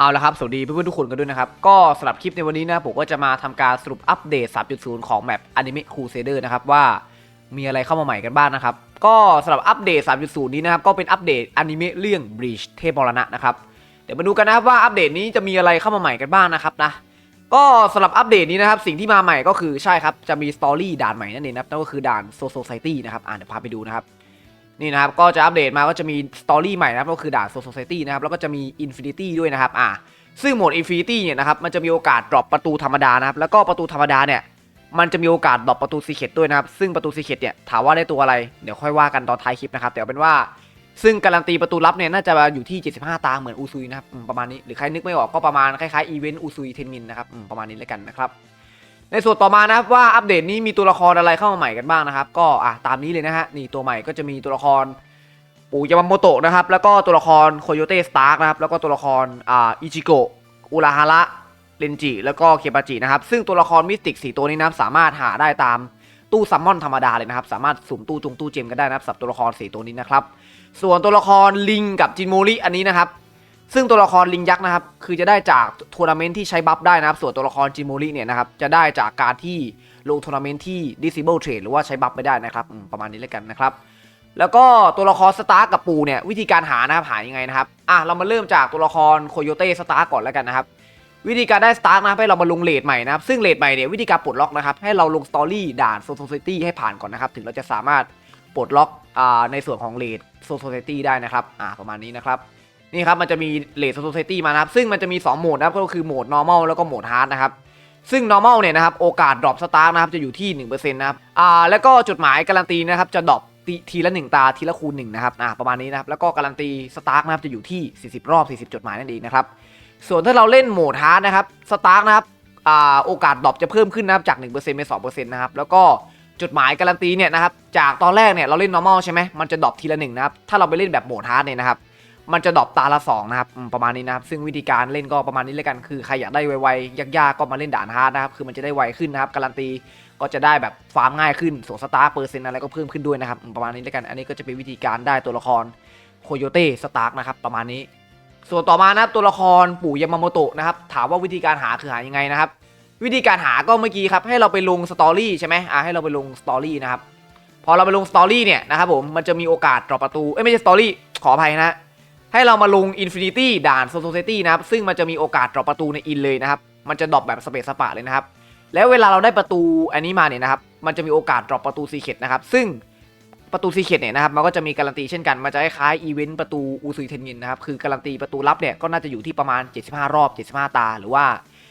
เอาละครับ สวัสดีเพื่อนๆทุกคนกันด้วยนะครับ ก็สำหรับคลิปในวันนี้นะผมก็จะมาทำการสรุปอัปเดต 3.0 ของแมป Anime Crusader นะครับ ว่ามีอะไรเข้ามาใหม่กันบ้างนะครับ ก็สำหรับอัปเดต 3.0 นี้นะครับ ก็เป็นอัปเดตอนิเมะเรื่อง Bleach เทพมรณะนะครับ เดี๋ยวมาดูกันนะครับว่าอัปเดตนี้จะมีอะไรเข้ามาใหม่กันบ้างนะครับนะก็สำหรับอัปเดตนี้นะครับ สิ่งที่มาใหม่ก็คือใช่ครับจะมีสตอรี่ด่านใหม่นั่นเองนะครับนั่นก็คือด่าน So Society นะครับอ่านเดี๋ยวพาไปดูนะครับ นี่นะครับก็จะอัปเดตมาก็จะมีสตอรี่ใหม่นะครับก็คือด่าน So Society นะครับแล้วก็จะมี Infinity ด้วยนะครับอ่าซึ่งโหมด Infinity เนี่ยนะครับมันจะมีโอกาสดรอปประตูธรรมดานะครับแล้วก็ประตูธรรมดาเนี่ยมันจะมีโอกาสดรอปประตูซีเคตด้วยนะครับ ซึ่งประตูซีเคตเนี่ยถามว่าได้ตัวอะไร เดี๋ยวค่อยว่ากันตอนท้ายคลิปนะครับแต่เอาเป็นว่า ซึ่งการันตีประตูลับเนี่ยน่าจะอยู่ที่ 75 ตาเหมือนอูซุยนะครับประมาณนี้หรือใครนึกไม่ออกก็ประมาณคล้ายๆอีเวนต์อูซุยเทนมินนะครับประมาณนี้แล้วกันนะครับ ในส่วนต่อมานะครับว่าอัปเดตนี้มีตัวละครอะไรเข้ามาใหม่กันบ้างนะครับ ก็อะตามนี้เลยนะฮะนี่ตัวใหม่ก็จะมีตัวละครปู่ยามาโมโตะนะครับ แล้วก็ตัวละครโคโยเตสตาร์กนะครับ แล้วก็ตัวละครอ่าอิจิโกะอุราฮาระเรนจิ แล้วก็เคปาจินะครับ ซึ่งตัวละครมิสติกสี่ตัวนี้นะครับสามารถหาได้ตามตู้ซัมมอนธรรมดาเลยนะครับ สามารถสุ่มตู้จงตู้เจมกันได้นะครับสับตัวละครสี่ตัวนี้นะครับ ส่วนตัวละครลิงกับจินโมริอันนี้นะครับ ซึ่งตัวละครลิงยักษ์นะครับ คือจะได้จากทัวร์นาเมนต์ที่ใช้บัฟได้นะครับ ส่วนตัวละครจิโมริเนี่ยนะครับ จะได้จากการที่ลงทัวร์นาเมนต์ที่ disable trade หรือว่าใช้บัฟไม่ได้นะครับประมาณนี้แล้วกันนะครับ แล้วก็ตัวละครสตาร์กับปูเนี่ยวิธีการหานะครับหายังไงนะครับ อะเรามาเริ่มจากตัวละครโคโยเต้สตาร์ก่อนแล้วกันนะครับ วิธีการได้สตาร์นะให้เรามาลงเลทใหม่นะครับ ซึ่งเลทใหม่เนี่ยวิธีการปลดล็อกนะครับ ให้เราลงสตอรี่ด่านโซโซซิตี้ให้ผ่านก่อนนะครับ ถึงเราจะสามารถปลดล็อกอ่าในส่วนของเลทโซโซซิตี้ได้นะครับ อ่าประมาณนี้นะครับ นี่ครับมันจะมีเลทโซซิตี้มานะครับซึ่งมันจะมี 2 โหมดนะครับก็คือโหมด normal แล้วก็โหมด hard นะครับซึ่ง normal เนี่ยนะครับโอกาสดรอปสตาร์นะครับจะอยู่ที่ 1%นะครับอ่าแล้วก็จดหมายการันตีนะครับจะดรอปทีละ 1 ตาทีละคูณ1นะครับอ่าประมาณนี้นะครับแล้วก็การันตีสตาร์นะครับจะอยู่ที่ 40 รอบ 40 จดหมายนั่นเองนะครับส่วนถ้าเราเล่นโหมดฮาร์ดนะครับสตาร์นะครับอ่าโอกาสดรอปจะเพิ่มขึ้นนะครับจาก1%เป็น2%นะครับแล้วก็จดหมายการันตีเนี่ยนะครับจากตอนแรกเนี่ยเราเล่น normal ใช่ไหมมันจะดรอปทีละหนึ่งนะครับถ้าเราไปเล่นแบบโหมดฮาร์ดเนี่ยนะครับ มันจะดรอปตาละ2นะครับประมาณนี้นะครับซึ่งวิธีการเล่นก็ประมาณนี้เลยกันคือใครอยากได้ไวๆยากๆก็มาเล่นด่านฮาร์ดนะครับคือมันจะได้ไวขึ้นนะครับการันตีก็จะได้แบบฟาร์มง่ายขึ้นส่วนสตาร์เปอร์เซ็นต์อะไรก็เพิ่มขึ้นด้วยนะครับประมาณนี้เลยกัน อันนี้ก็จะเป็นวิธีการได้ตัวละครโคโยเต้สตาร์นะครับประมาณนี้ ส่วนต่อมานะครับตัวละครปู่ยามาโมโตะนะครับถามว่าวิธีการหาคือหายังไงนะครับวิธีการหาก็เมื่อกี้ครับให้เราไปลงสตอรี่ใช่ไหมอ่าให้เราไปลงสตอรี่นะครับพอเราไปลงสตอรี่เนี่ยนะครับผมมันจะมีโอกาสดรอปประตูเอ้ยไม่ใช่สตอรี่ขออภัยนะ ให้เรามาลง Infinity ด่าน Society นะครับ ซึ่งมันจะมีโอกาสดรอปประตูในอินเลยนะครับ มันจะดรอปแบบสเปซสปะเลยนะครับ แล้วเวลาเราได้ประตูอันนี้มาเนี่ยนะครับ มันจะมีโอกาสดรอปประตูซีเคตนะครับ ซึ่งประตูซีเคตเนี่ยนะครับ มันก็จะมีการันตีเช่นกัน มันจะคล้ายอีเวนต์ประตูอูซุยเทนมินนะครับ คือการันตีประตูลับเนี่ยก็น่าจะอยู่ที่ประมาณ 75 รอบ 75 ตา หรือว่า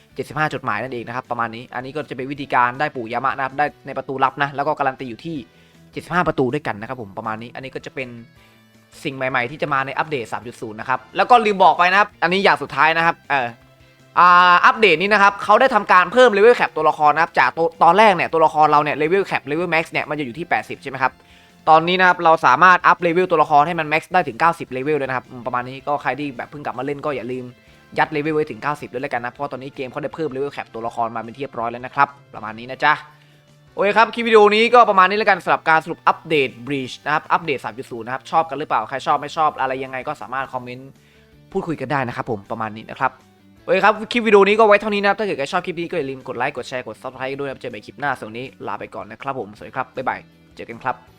75 จดหมายนั่นเองนะครับ ประมาณนี้ อันนี้ก็จะเป็นวิธีการได้ปู่ยามะนะครับ ได้ในประตูลับนะ แล้วก็การันตีอยู่ที่ 75 ประตูด้วยกันนะครับผม ประมาณนี้ อันนี้ก็จะเป็น สิ่งใหม่ๆ ที่จะมาในอัปเดต 3.0 นะครับ แล้วก็ลืมบอกไปนะครับ อันนี้อย่างสุดท้ายนะครับ เอออ่าอัปเดตนี้นะครับเขาได้ทำการเพิ่มเลเวลแคปตัวละครนะครับ จากตัวตอนแรกเนี่ยตัวละครเราเนี่ยเลเวลแคปเลเวลแม็กซ์เนี่ยมันจะอยู่ที่ 80 ใช่ไหมครับ ตอนนี้นะครับเราสามารถอัพเลเวลตัวละครให้มันแม็กซ์ได้ถึง 90 เลเวลเลยนะครับ ประมาณนี้ก็ใครที่แบบเพิ่งกลับมาเล่นก็อย่าลืมยัดเลเวลไว้ถึง 90 ด้วยแล้วกันนะ เพราะตอนนี้เกมเขาได้เพิ่มเลเวลแคปตัวละครมาเป็นที่เรียบร้อยแล้วนะครับ ประมาณนี้นะจ๊ะ อเคครับ คลิปวิดีโอนี้ก็ประมาณนี้แล้วกันสำหรับการสรุปอัปเดต Breach นะครับ อัปเดต 3.0 นะครับ ชอบกันหรือเปล่า ใครชอบไม่ชอบอะไรยังไงก็สามารถคอมเมนต์พูดคุยกันได้นะครับผมประมาณนี้นะครับโอเคครับ คลิปวิดีโอนี้ก็ไว้เท่านี้นะครับ ถ้าเกิดใครชอบคลิปนี้ก็อย่าลืมกดไลค์ กดแชร์ กด subscribe ด้วยนะครับ เจอกันใหม่คลิปหน้าส่วนนี้ลาไปก่อนนะครับผม สวัสดีครับ บ๊ายบาย เจอกันครับ